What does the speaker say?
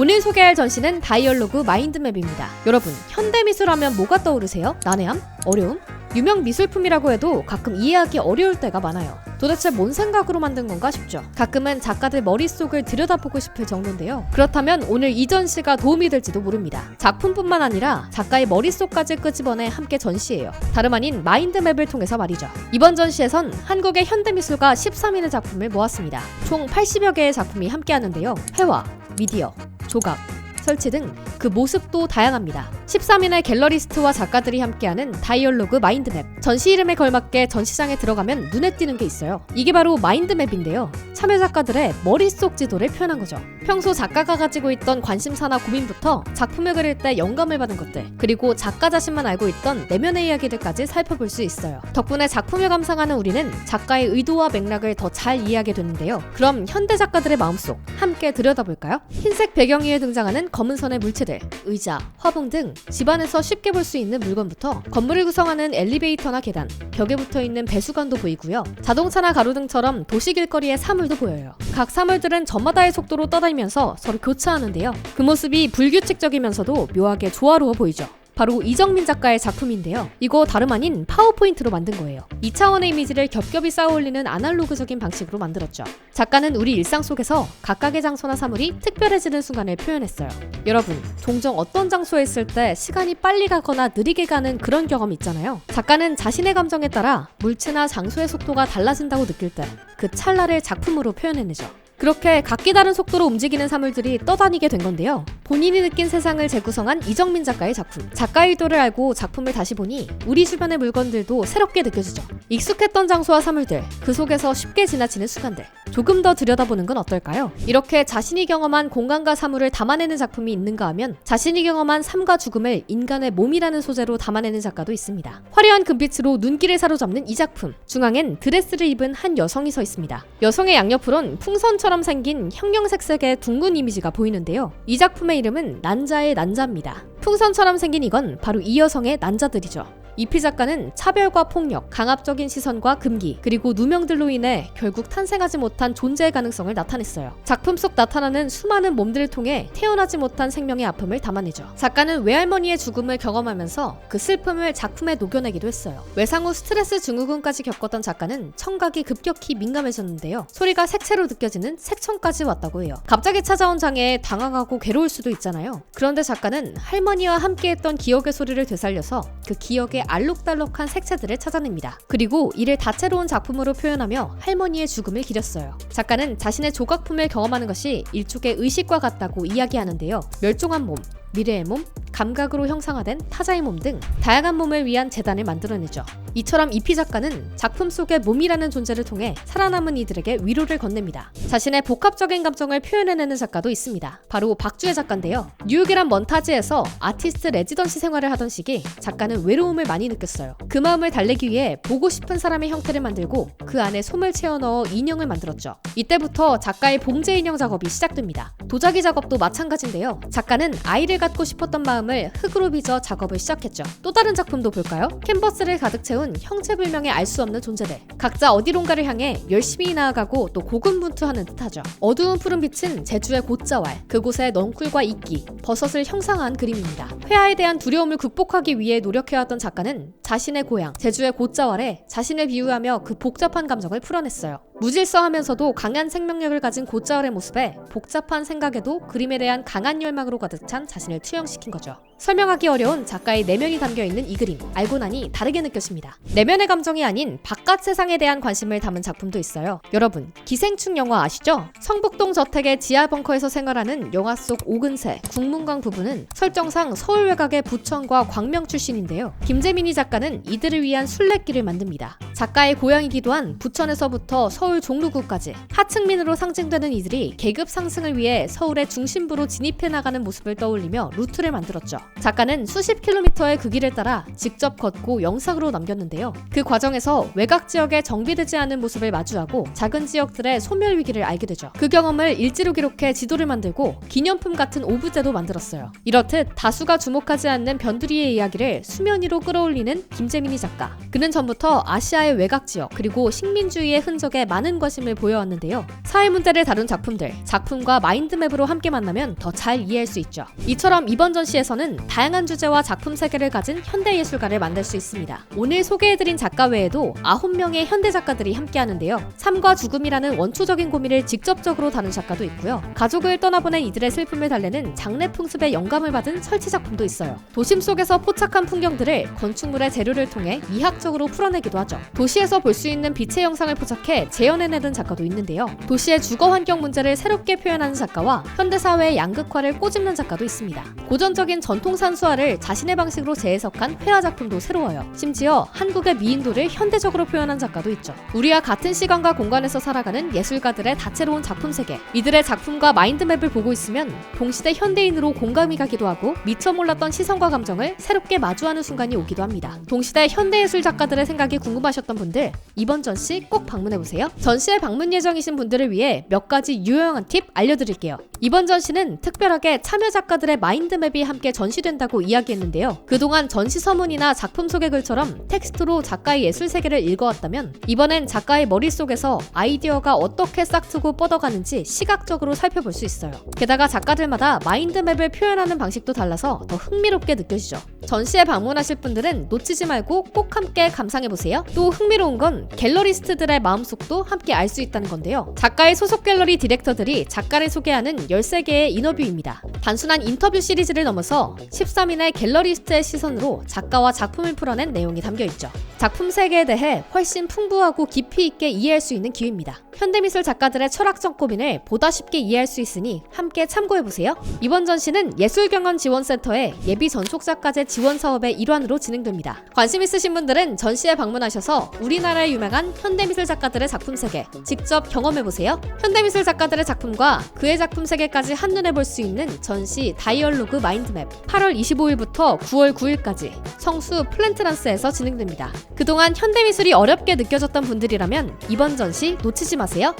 오늘 소개할 전시는 다이얼로그 마인드맵입니다. 여러분, 현대미술 하면 뭐가 떠오르세요? 난해함? 어려움? 유명 미술품이라고 해도 가끔 이해하기 어려울 때가 많아요. 도대체 뭔 생각으로 만든 건가 싶죠. 가끔은 작가들 머릿속을 들여다보고 싶을 정도인데요. 그렇다면 오늘 이 전시가 도움이 될지도 모릅니다. 작품뿐만 아니라 작가의 머릿속까지 끄집어내 함께 전시해요. 다름 아닌 마인드맵을 통해서 말이죠. 이번 전시에선 한국의 현대미술가 13인의 작품을 모았습니다. 총 80여 개의 작품이 함께 하는데요. 회화, 미디어, 조각, 설치 등그 모습도 다양합니다. 13인의 갤러리스트와 작가들이 함께하는 다이얼로그 마인드맵. 전시 이름에 걸맞게 전시장에 들어가면 눈에 띄는 게 있어요. 이게 바로 마인드맵인데요. 참여 작가들의 머릿속 지도를 표현한 거죠. 평소 작가가 가지고 있던 관심사나 고민부터 작품을 그릴 때 영감을 받은 것들, 그리고 작가 자신만 알고 있던 내면의 이야기들까지 살펴볼 수 있어요. 덕분에 작품을 감상하는 우리는 작가의 의도와 맥락을 더 잘 이해하게 되는데요. 그럼 현대 작가들의 마음속 함께 들여다볼까요? 흰색 배경 위에 등장하는 검은 선의 물체들, 의자, 화분 등 집안에서 쉽게 볼 수 있는 물건부터 건물을 구성하는 엘리베이터나 계단, 벽에 붙어 있는 배수관도 보이고요. 자동차나 가로 등처럼 도시 길거리의 사물도 보여요. 각 사물들은 저마다의 속도로 떠다니면서 서로 교차하는데요. 그 모습이 불규칙적이면서도 묘하게 조화로워 보이죠. 바로 이정민 작가의 작품인데요. 이거 다름 아닌 파워포인트로 만든 거예요. 2차원의 이미지를 겹겹이 쌓아 올리는 아날로그적인 방식으로 만들었죠. 작가는 우리 일상 속에서 각각의 장소나 사물이 특별해지는 순간을 표현했어요. 여러분, 종종 어떤 장소에 있을 때 시간이 빨리 가거나 느리게 가는 그런 경험 있잖아요. 작가는 자신의 감정에 따라 물체나 장소의 속도가 달라진다고 느낄 때 그 찰나를 작품으로 표현해내죠. 그렇게 각기 다른 속도로 움직이는 사물들이 떠다니게 된 건데요. 본인이 느낀 세상을 재구성한 이정민 작가의 작품. 작가의 의도를 알고 작품을 다시 보니 우리 주변의 물건들도 새롭게 느껴지죠. 익숙했던 장소와 사물들, 그 속에서 쉽게 지나치는 순간들. 조금 더 들여다보는 건 어떨까요? 이렇게 자신이 경험한 공간과 사물을 담아내는 작품이 있는가 하면 자신이 경험한 삶과 죽음을 인간의 몸이라는 소재로 담아내는 작가도 있습니다. 화려한 금빛으로 눈길을 사로잡는 이 작품. 중앙엔 드레스를 입은 한 여성이 서 있습니다. 여성의 양옆으론 풍선처럼 생긴 형형색색의 둥근 이미지가 보이는데요. 이 작품의 이름은 난자의 난자입니다. 풍선처럼 생긴 이건 바로 이 여성의 난자들이죠. 이피 작가는 차별과 폭력, 강압적인 시선과 금기, 그리고 누명들로 인해 결국 탄생하지 못한 존재의 가능성을 나타냈어요. 작품 속 나타나는 수많은 몸들을 통해 태어나지 못한 생명의 아픔을 담아내죠. 작가는 외할머니의 죽음을 경험하면서 그 슬픔을 작품에 녹여내기도 했어요. 외상 후 스트레스 증후군까지 겪었던 작가는 청각이 급격히 민감해졌는데요. 소리가 색채로 느껴지는 색청까지 왔다고 해요. 갑자기 찾아온 장애에 당황하고 괴로울 수도 있잖아요. 그런데 작가는 할머니와 함께했던 기억의 소리를 되살려서 그 기억의 알록달록한 색채들을 찾아냅니다. 그리고 이를 다채로운 작품으로 표현하며 할머니의 죽음을 기렸어요. 작가는 자신의 조각품을 경험하는 것이 일종의 의식과 같다고 이야기하는데요. 멸종한 몸, 미래의 몸, 감각으로 형상화된 타자의 몸 등 다양한 몸을 위한 재단을 만들어내죠. 이처럼 이피 작가는 작품 속의 몸이라는 존재를 통해 살아남은 이들에게 위로를 건넵니다. 자신의 복합적인 감정을 표현해내는 작가도 있습니다. 바로 박주혜 작가인데요. 뉴욕이란 먼 타지에서 아티스트 레지던시 생활을 하던 시기 작가는 외로움을 많이 느꼈어요. 그 마음을 달래기 위해 보고 싶은 사람의 형태를 만들고 그 안에 솜을 채워 넣어 인형을 만들었죠. 이때부터 작가의 봉제 인형 작업이 시작됩니다. 도자기 작업도 마찬가지인데요. 작가는 아이를 갖고 싶었던 마음을 흙으로 빚어 작업을 시작했죠. 또 다른 작품도 볼까요? 캔버스를 가득 채운 형체불명의 알 수 없는 존재들. 각자 어디론가를 향해 열심히 나아가고 또 고군분투하는 듯하죠. 어두운 푸른 빛은 제주의 곧자왈, 그곳의 넝쿨과 이끼, 버섯을 형상한 그림입니다. 회화에 대한 두려움을 극복하기 위해 노력해왔던 작가는 자신의 고향, 제주의 곧자왈에 자신을 비유하며 그 복잡한 감정을 풀어냈어요. 무질서하면서도 강한 생명력을 가진 곧자월의 모습에 복잡한 생각에도 그림에 대한 강한 열망으로 가득 찬 자신을 투영시킨 거죠. 설명하기 어려운 작가의 내면이 담겨 있는 이 그림 알고 나니 다르게 느껴집니다. 내면의 감정이 아닌 바깥 세상에 대한 관심을 담은 작품도 있어요. 여러분 기생충 영화 아시죠? 성북동 저택의 지하 벙커에서 생활하는 영화 속 오근세, 국문광 부부는 설정상 서울 외곽의 부천과 광명 출신인데요. 김재민이 작가는 이들을 위한 순례길을 만듭니다. 작가의 고향이기도 한 부천에서부터 서울 종로구까지 하층민으로 상징되는 이들이 계급 상승을 위해 서울의 중심부로 진입해 나가는 모습을 떠올리며 루트를 만들었죠. 작가는 수십 킬로미터의 그 길을 따라 직접 걷고 영상으로 남겼는데요. 그 과정에서 외곽 지역의 정비되지 않은 모습을 마주하고 작은 지역들의 소멸 위기를 알게 되죠. 그 경험을 일지로 기록해 지도를 만들고 기념품 같은 오브제도 만들었어요. 이렇듯 다수가 주목하지 않는 변두리의 이야기를 수면 위로 끌어올리는 김재민이 작가. 그는 전부터 아시아의 외곽 지역 그리고 식민주의의 흔적에 많은 관심을 보여왔는데요. 사회 문제를 다룬 작품들, 작품과 마인드맵으로 함께 만나면 더 잘 이해할 수 있죠. 이처럼 이번 전시에서는 다양한 주제와 작품 세계를 가진 현대 예술가를 만날 수 있습니다. 오늘 소개해드린 작가 외에도 9명의 현대 작가들이 함께하는데요. 삶과 죽음이라는 원초적인 고민을 직접적으로 다룬 작가도 있고요. 가족을 떠나보낸 이들의 슬픔을 달래는 장례 풍습에 영감을 받은 설치 작품도 있어요. 도심 속에서 포착한 풍경들을 건축물의 재료를 통해 미학적으로 풀어내기도 하죠. 도시에서 볼 수 있는 빛의 영상을 포착해 재현해내는 작가도 있는데요. 도시의 주거 환경 문제를 새롭게 표현하는 작가와 현대 사회의 양극화를 꼬집는 작가도 있습니다. 고전적인 전통 산수화를 자신의 방식으로 재해석한 회화 작품도 새로워요. 심지어 한국의 미인도를 현대적으로 표현한 작가도 있죠. 우리와 같은 시간과 공간에서 살아가는 예술가들의 다채로운 작품 세계. 이들의 작품과 마인드맵을 보고 있으면 동시대 현대인으로 공감이 가기도 하고 미처 몰랐던 시선과 감정을 새롭게 마주하는 순간이 오기도 합니다. 동시대 현대예술 작가들의 생각이 궁금하 셨던 분들 이번 전시 꼭 방문해보세요. 전시에 방문 예정이신 분들을 위해 몇 가지 유용한 팁 알려드릴게요. 이번 전시는 특별하게 참여 작가들의 마인드맵이 함께 전시된다고 이야기했는데요. 그동안 전시 서문이나 작품 소개 글처럼 텍스트로 작가의 예술 세계를 읽어왔다면 이번엔 작가의 머릿속에서 아이디어가 어떻게 싹트고 뻗어가는지 시각적으로 살펴볼 수 있어요. 게다가 작가들마다 마인드맵을 표현하는 방식도 달라서 더 흥미롭게 느껴지죠. 전시에 방문하실 분들은 놓치지 말고 꼭 함께 감상해보세요. 또 흥미로운 건 갤러리스트들의 마음속도 함께 알 수 있다는 건데요. 작가의 소속 갤러리 디렉터들이 작가를 소개하는 13개의 인터뷰입니다. 단순한 인터뷰 시리즈를 넘어서 13인의 갤러리스트의 시선으로 작가와 작품을 풀어낸 내용이 담겨 있죠. 작품 세계에 대해 훨씬 풍부하고 깊이 있게 이해할 수 있는 기회입니다. 현대미술 작가들의 철학적 고민을 보다 쉽게 이해할 수 있으니 함께 참고해보세요. 이번 전시는 예술경연지원센터의 예비 전속작가제 지원 사업의 일환으로 진행됩니다. 관심 있으신 분들은 전시에 방문하셔서 우리나라의 유명한 현대미술 작가들의 작품 세계 직접 경험해보세요. 현대미술 작가들의 작품과 그의 작품 세계까지 한눈에 볼 수 있는 전시 다이얼로그 마인드맵 8월 25일부터 9월 9일까지 성수 플랜트란스에서 진행됩니다. 그동안 현대미술이 어렵게 느껴졌던 분들이라면 이번 전시 놓치지 마세요.